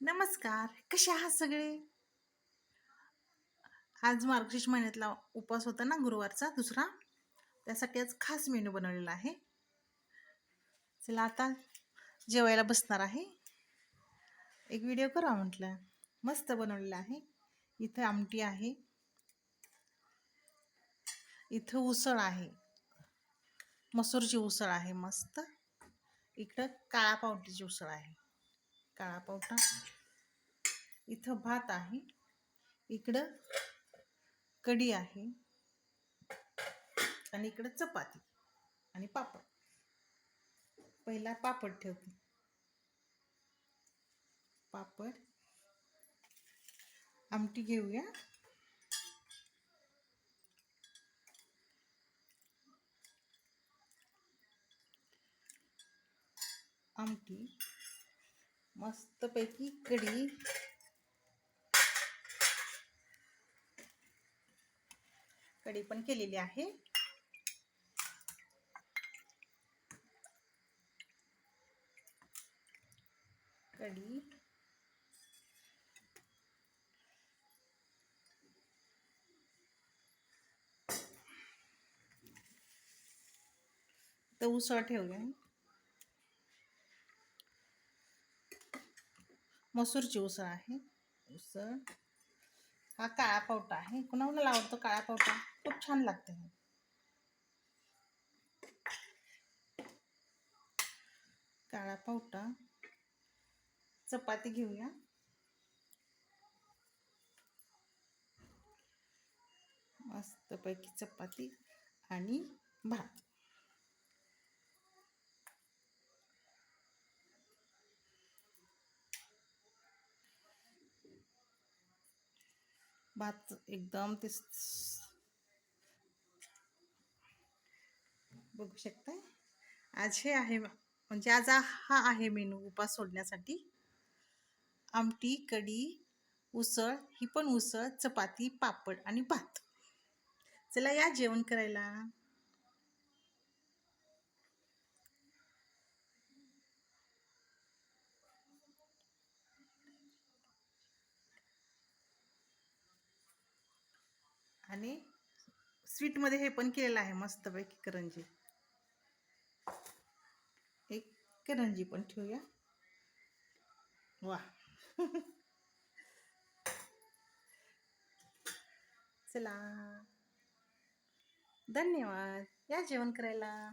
नमस्कार कसे आहात सगळे? आज मार्गशीर्ष महिन्यातला उपवास होता ना गुरुवारचा दुसरा? त्यासाठी आज खास मेनू बनवलेला आहे. चला आता जेवायला बसणार आहे. एक व्हिडिओ करा म्हटलं. मस्त बनवलेला आहे. इथं आमटी आहे. इथं उसळ आहे. मसूरची उसळ आहे मस्त. इकडं काळा पावटीची उसळ आहे. काळा पावटा इथं भात आहे. इकडं कढी आहे. आणि इकडं चपाती आणि पापड. पहिला पापड ठेवते. पापड. आमटी घेऊया. आमटी. मस्तपैकी कढी. कढी पण केलेली आहे. कढी. तर उसळ ठेवूया. मसूरची उसळ आहे. उसळ. हा काळा पावटा आहे. कुणाला आवडतो काळा पावटा? खूप छान लागते हे. काळा पावटा. चपाती घेऊया. मस्तपैकी चपाती आणि भात. भात एकदम ते बघू शकताय? आज हे आहे म्हणजे आज हा आहे मेनू उपास सोडण्यासाठी. आमटी कढी उसळ ही पण उसळ चपाती पापड आणि भात. चला या जेवण करायला. आणि स्वीटमध्ये हे पण केलेलं आहे मस्तपैकी करंजी. एक करंजी पण ठेवूया. वा. चला. धन्यवाद. या जेवण करायला.